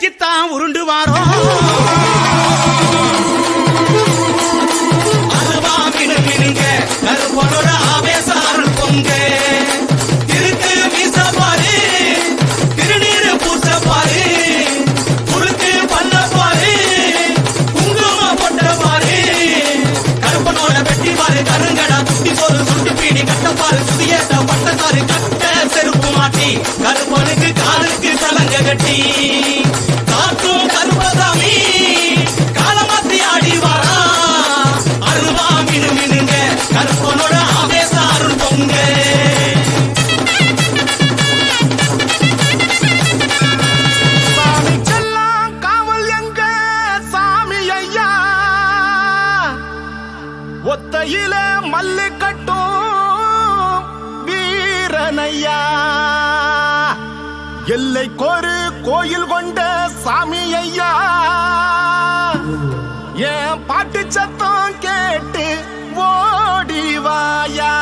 நடந்து உருண்டுவாரோ உருண்டு திருக்கு வீச பாரு திருநீரு பூச பாரு குறுக்கு பண்ண பாரு குங்கும பொட்ட பாரு கருப்பனோட வெட்டி பாரு கருங்கடா குட்டி சோறு சுட்டு பீடி கட்டப்பாரு சுதியேட்ட கட்ட செருப்பு மாட்டி கருப்பனுக்கு காலுக்கு சலங்க கட்டி. எல்லை கோரு கோயில் கொண்ட சாமி ஐயா. என் பாட்டு சத்தம் கேட்டு ஓடிவாயா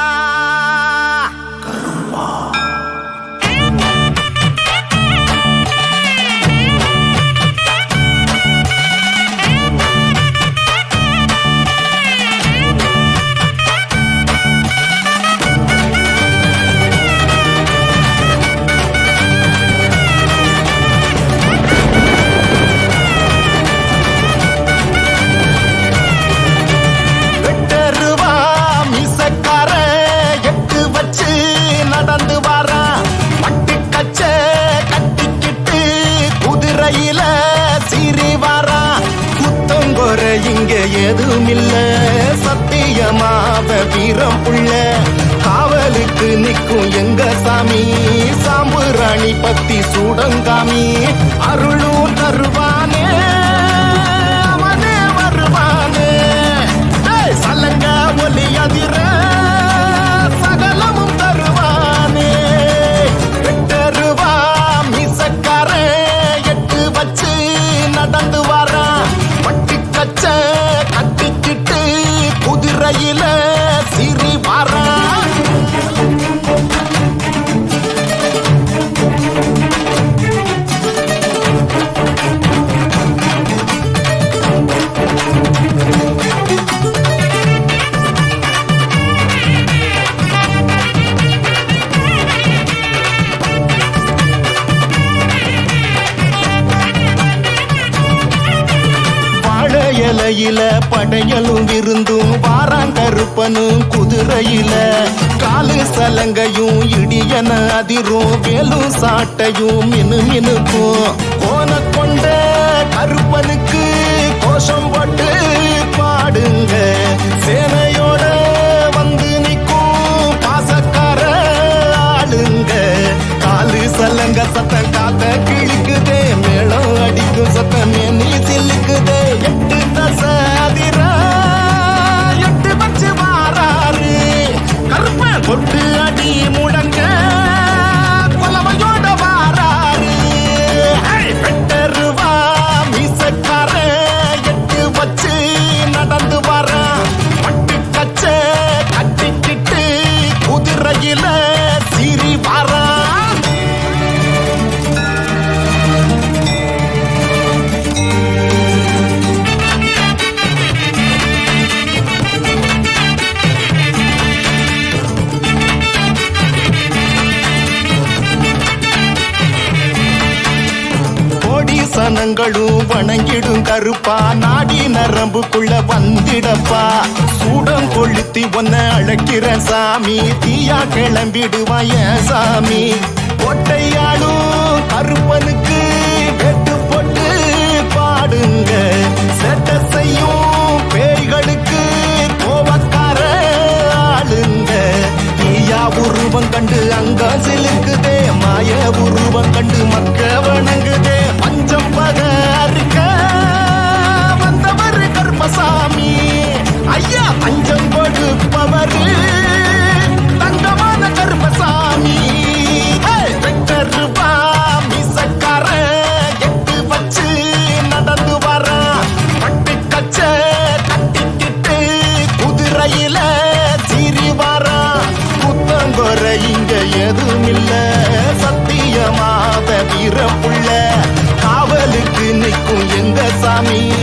சத்தியமாவ புள்ள. காவலுக்கு நிற்கும் எங்க சாமி? சாம்பு ராணி பத்தி சூடங்காமி. அருளும் தருவா குதிரையில காலு சலங்கையும் இடியன அதிரும் வேலும் சாட்டையும் மினு மினுக்கும். கோன கொண்ட கருப்பனுக்கு கோஷம் போட்டு பாடுங்க. சேனையோட வந்து நிற்கும் பாசக்கார ஆளுங்க. காலு சலங்க சத்தம் காத்த கிழிக்குதே மேளம் அடிக்கும் சத்தம் கருப்பா நாடி நரம்புக்குள்ள வந்திடப்பா. சூடம் கொளுத்தி ஒன்ன அழைக்கிற சாமி தீயா கிளம்பிடுவாய சாமி. ஒட்டையாளும் கருப்பனுக்கு வெட்டு போட்டு பாடுங்க. செட்ட செய்யும் பேய்களுக்கு கோபக்கார ஆளுங்க. தீயா உருவம் கண்டு அங்க சிலுக்குதே மாய உருவம் கண்டு மக்க வணங்குதே. பஞ்சம் பக எங்க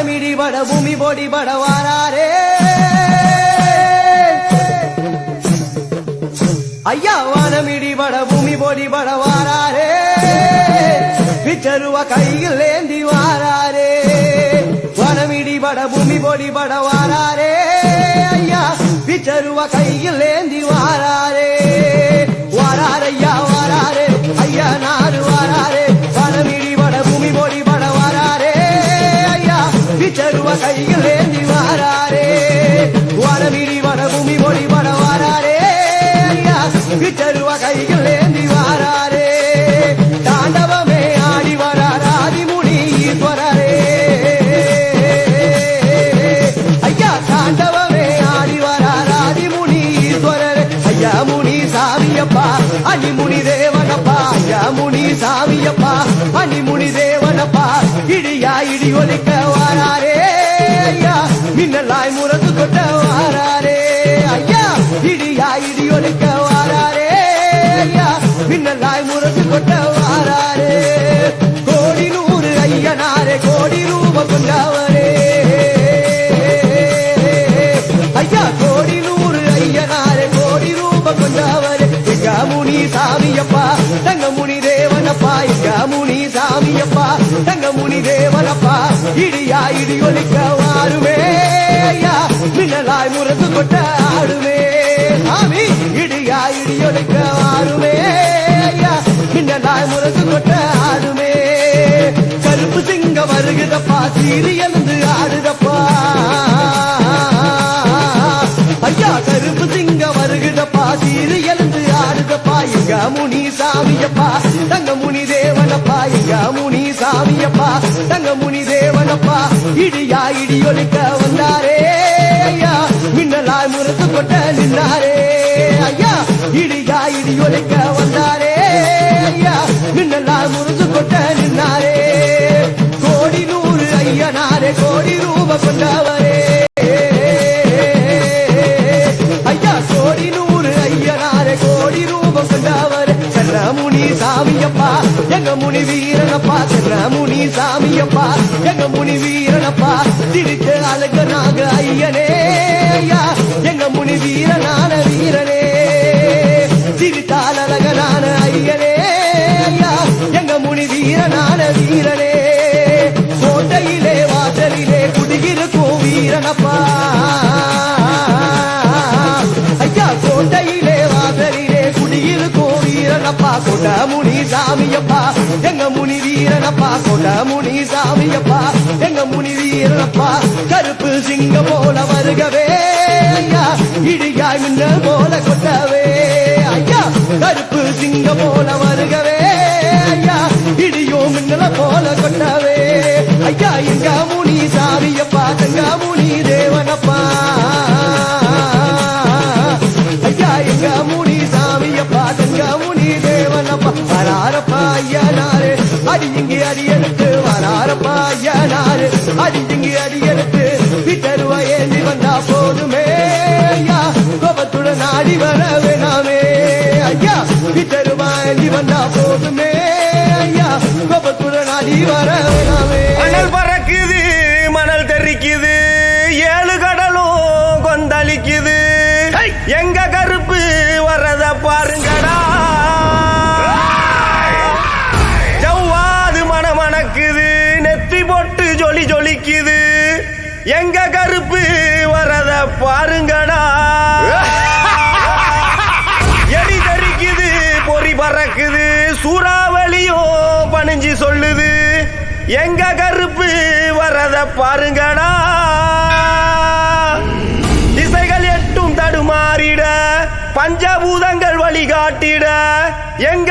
வனமிடி பட பூமி பொடி பட வாராரே. ஐயா வானமிடி பட பூமி பொடி பட வாராரே. பிச்சருவ கையில் ஏந்தி வாராரே. வனமிடி பட பூமி பொடி பட வாராரே. ஐயா பிச்சருவ கையில் ஏந்தி வாராரே கொண்டவரே ஐயா கோடி நூறு ஐயனாரே கோடி ரூப கொண்டவரே. எங்க முனி சாமியப்பா தங்க முனி தேவனப்பா. எங்க முனி சாமியப்பா தங்க முனி தேவனப்பா. இடியா இடி ஒலிக்க வாருமே. ஐயா மின்னலாய் முரசு கொட்ட ஆடுமே. சாமி இடியா இடி ஒலிக்க வாருமே. ஐயா மின்னலாய் முரசு கொட்ட கருப்பு வருகிறப்பா சீரி எழுந்து ஆடுதப்பா. ஐயா கருப்பு சிங்க வருகிறப்பா சீரி எழுந்து ஆடுதப்பா. எங்க முனி சாமியப்பா தங்க முனி தேவனப்பா எங்க முனி சாமியப்பா தங்க முனி தேவனப்பா இடியா இடி ஒலிக்க வந்தாரே ஐயா. மின்னலாய் முரசு கொட்ட நின்னாரே ஐயா. இடியா இடி ஒலிக்க வந்தாரே ஐயா. மின்னலாய் முரசு கொட்ட நின்னாரே. கோடி ரூப கொண்டவரே. ஐயா கோடி நூறு ஐயனாரே கோடி ரூபம் கொண்டவரே. முனி சாமியப்பா எங்க முனி வீரனப்பா. முனி சாமியப்பா எங்க முனி வீரனப்பா. திடிச்ச அழகனாக ஐயனே ஐயா. எங்க முனி வீரனான வீரனே. சிரித்தால் அழகனான ஐயனே ஐயா. எங்க முனி வீரனான வீரனே. முனி சாமியப்பா. எங்க முனி வீரனப்பா கொண்ட முனி சாமியப்பா. எங்க முனி வீரனப்பா கருப்பு சிங்க போல வருகவே ஐயா. இடியாய் மின்ன போல கொட்டவே ஐயா. கருப்பு சிங்க போல வருகவே ஐயா. இடியோ மின்னல போல கொட்டவே ஐயா. எங்க முனி சாமியப்பா தங்க முனி தேவனப்பா. ஐயா எங்க அடி இங்கே அடி எடுத்து வராரப்பா ஐயா நாரு அடி இங்கே அடி மணமணக்குது நெத்தி போட்டு ஜொலி ஜொலிக்குது. எங்க கருப்பு வரத பாருங்கடா. எடி தெரிக்குது பொறி பறக்குது. சூறாவளியோ பணிஞ்சு சொல்லுது. எங்க கருப்பு வரத பாருங்கடா. திசைகள் எட்டும் தடுமாறிட பஞ்சபூதங்கள் வழிகாட்டிட எங்க